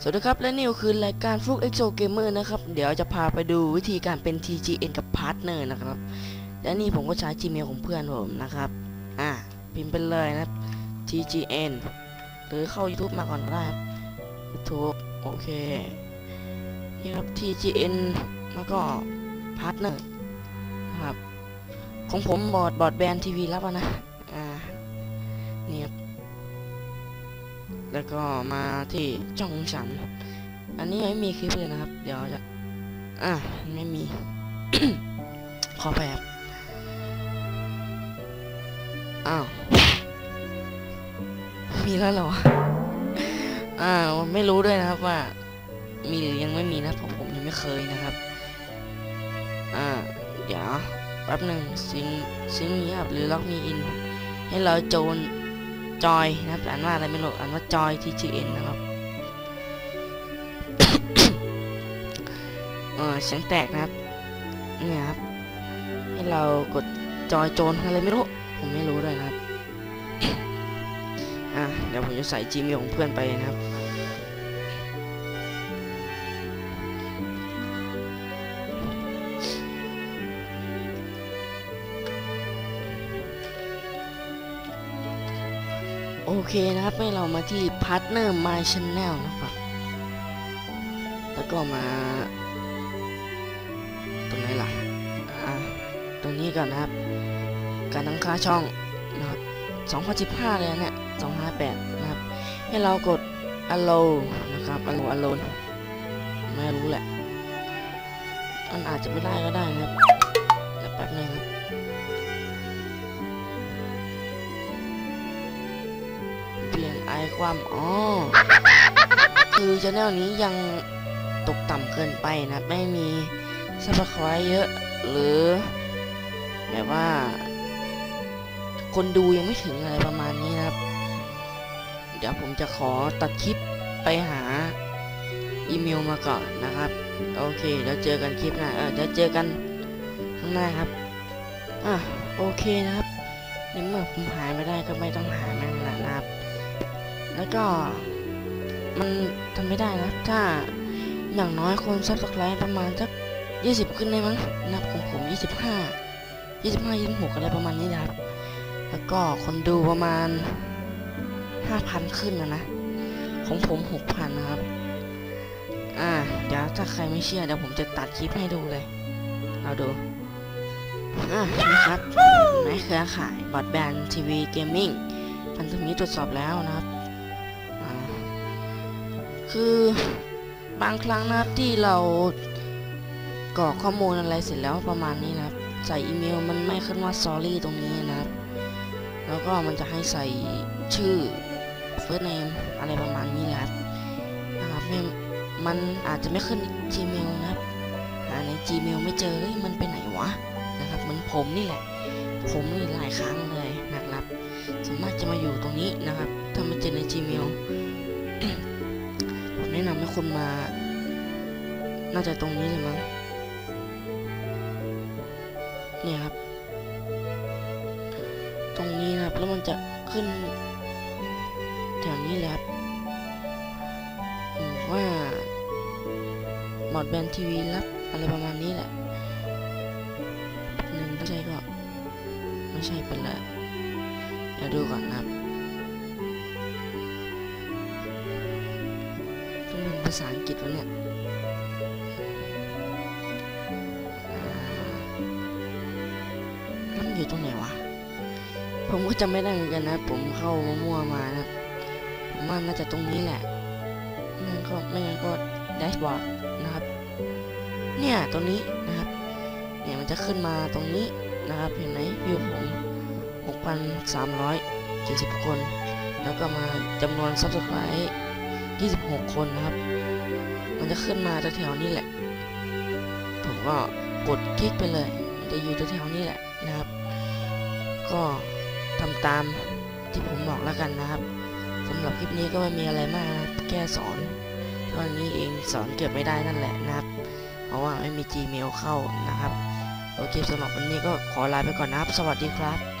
สวัสดีครับ และนี่คือรายการฟลุกเอ็กโซเกมเมอร์นะครับ เดี๋ยวจะพาไปดูวิธีการเป็น TGN กับพาร์ทเนอร์นะครับ และนี่ผมก็ใช้ Gmail ของเพื่อนผมนะครับ อะ พิมพ์ไปเลยนะ TGN หรือเข้า YouTube มาก่อนก็ได้ครับ YouTube โอเค นี่ครับ TGN แล้วก็พาร์ทเนอร์นะครับ ของผมบอร์ดบอร์ดแบนทีวีรับอะนะ อ่า นี่ครับ แล้วก็มาที่ช่องของฉัน อันนี้ยังไม่มีคลิปเลยนะครับ เดี๋ยวจะ อะไม่มี ขอแบบอ้าว มีแล้วเหรออ่าไม่รู้ด้วยนะครับว่า มีหรือยังไม่มีนะเพราะผมยังไม่เคยนะครับ อ่า เดี๋ยวแป๊บหนึ่งซิงซิงนี้ครับหรือล็อกมีอิน ให้เราโจน จอยนะครับอ่านว่าอะไรไม่รู้อ่านว่าจอยทีชีเอ็นนะครับเออเสียงแตกนะครับเนี่ยครับ ให้เรากดจอยโจนอะไรไม่รู้ ผมไม่รู้ด้วยนะครับ อะเดี๋ยวผมจะใส่จีเมลของเพื่อนไปนะครับ โอเคนะครับให้เรามาที่ Partner My Channel นะครับ แล้วก็มา ตรงไหนล่ะ อ่า ตรงนี้ก่อนนะครับ การตั้งค่าช่องนะครับ2015 เลยนะเนี่ย258 นะครับ ให้เรากด allow นะครับ allow allow ไม่รู้แหละ มันอาจจะไม่ได้ก็ได้นะครับแป๊บนึงครับ ไอความอ๋อคือช anel นี้ยังตกต่ำเกินไปนะไม่มีซับสไครต์เยอะ หรือแบบว่า คนดูยังไม่ถึงอะไรประมาณนี้นะครับ เดี๋ยวผมจะขอตัดคลิปไปหาอีเมลมาก่อนนะครับ โอเคเดี๋ยวเจอกันคลิปหน้าเออเดี๋ยวเจอกันข้างหน้าครับอะโอเคนะครับในเมื่อผมหายไม่ได้ก็ไม่ต้องหา แล้วก็มันทำไม่ได้นะ ถ้าอย่างน้อยคนซับสไครต์ประมาณสัก20ขึ้นได้มั้งนับของผม25 25 26อะไรประมาณนี้นะครับ แล้วก็คนดูประมาณ5,000ขึ้นนะนะ ของผม6,000นะครับ อ่า เดี๋ยวถ้าใครไม่เชื่อเดี๋ยวผมจะตัดคลิปให้ดูเลย เราดู อ่านี่ครับในเครือข่ายบอดแบนทีวีเกมมิ่งพันธมิตรตรวจสอบแล้วนะครับ คือบางครั้งนะครับที่เรากรอกข้อมูลอะไรเสร็จแล้วประมาณนี้นะครับ ใส่อีเมลมันไม่ขึ้นว่า sorry ตรงนี้นะครับ แล้วก็มันจะให้ใส่ชื่อ first name อะไรประมาณนี้แหละครับนะครับไม่มันอาจจะไม่ขึ้น Gmail นะครับหาใน Gmail ไม่เจอเฮ้ยมันไปไหนวะนะครับเหมือนผมนี่แหละ ผมนี่หลายครั้งเลยนะครับสามารถจะมาอยู่ตรงนี้นะครับ ถ้ามาเจอใน Gmail ผมแนำให้คุณมา น่าจะตรงนี้เลยมั้ง เนี่ยครับ ตรงนี้นะครับ แล้วมันจะขึ้น แถวนี้เลยครับผมว่าหมอดแบนทีวีรับอะไรประมาณนี้แหละหนึ่งใช่ก็ ไม่ใช่เป็นเลยเดี๋ยวดูก่อนนะครับ ภาษาอังกฤษวะเนี่ยอ่าแล้วมันอยู่ตรงไหนวะ ผมก็จำไม่ได้เหมือนกันนะ ผมเข้ามั่วมานะผมว่าน่าจะตรงนี้แหละไม่งั้นก็ไม่งั้นก็แดชบอร์ดนะครับ เนี่ยตรงนี้นะครับ เนี่ยมันจะขึ้นมาตรงนี้นะครับ เห็นไหมวิวผม 6,370 คน แล้วก็มาจำนวน Subscribe 26 คนนะครับ จะขึ้นมาแถวๆนี้แหละ ผมก็กดคลิกไปเลยจะอยู่แถวๆนี้แหละนะครับ ก็ทำตามที่ผมบอกแล้วกันนะครับสำหรับคลิปนี้ก็ไม่มีอะไรมากนะแค่สอนเท่านี้เองสอนเกือบไม่ได้นั่นแหละนะครับ เพราะว่าไม่มี Gmail เข้านะครับ โอเคสำหรับวันนี้ก็ขอลาไปก่อนนะครับ สวัสดีครับ